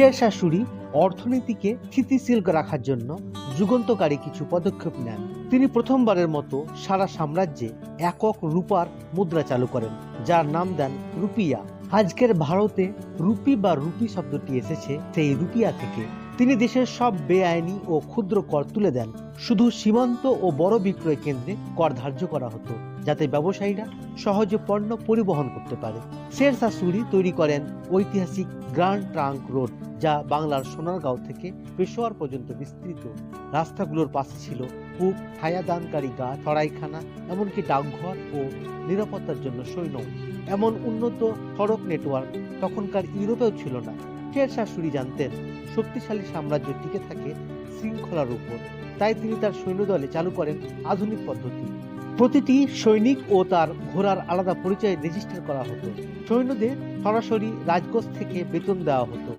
শের শাশুড়ি অর্থনীতিকে স্থিতিশীল রাখার জন্য যুগান্তকারী কিছু পদক্ষেপ নেন। তিনি প্রথমবারের মতো সারা সাম্রাজ্যে একক রূপার মুদ্রা চালু করেন, যার নাম দেন রুপিয়া। আজকের ভারতে রুপি বা রুপি শব্দটি এসেছে সেই রুপিয়া থেকে। তিনি দেশের সব বেআইনি ও ক্ষুদ্র কর তুলে দেন। শুধু সীমান্ত ও বড় বিক্রয় কেন্দ্রে কর ধার্য করা হতো। যাতে ব্যবসায়ীরা সহজে পণ্য পরিবহন করতে পারে। শের শাশুড়ি তৈরি করেন ঐতিহাসিক গ্র্যান্ড ট্রাঙ্ক রোড, যা বাংলার সোনারগাঁও থেকে পেশোয়ার পর্যন্ত বিস্তৃত। রাস্তাগুলোর পাশে ছিল কূপ, ছায়াদানকারী গাছ সরাইখানা এমনকি ডাকঘর ও নিরাপত্তার জন্য সৈন্য এমন উন্নত সড়ক নেটওয়ার্ক তখনকার ইউরোপেও ছিল না। শের শাশুড়ি জানতেন শক্তিশালী সাম্রাজ্য টিকে থাকে শৃঙ্খলার উপর। তাই তিনি তার সৈন্যদলে চালু করেন আধুনিক পদ্ধতি। প্রতিটি সৈনিক ও তার ঘোড়ার আলাদা পরিচয় রেজিস্টার করা হতো। সৈন্যদের সরাসরি রাজকোষ থেকে বেতন দেওয়া হতো।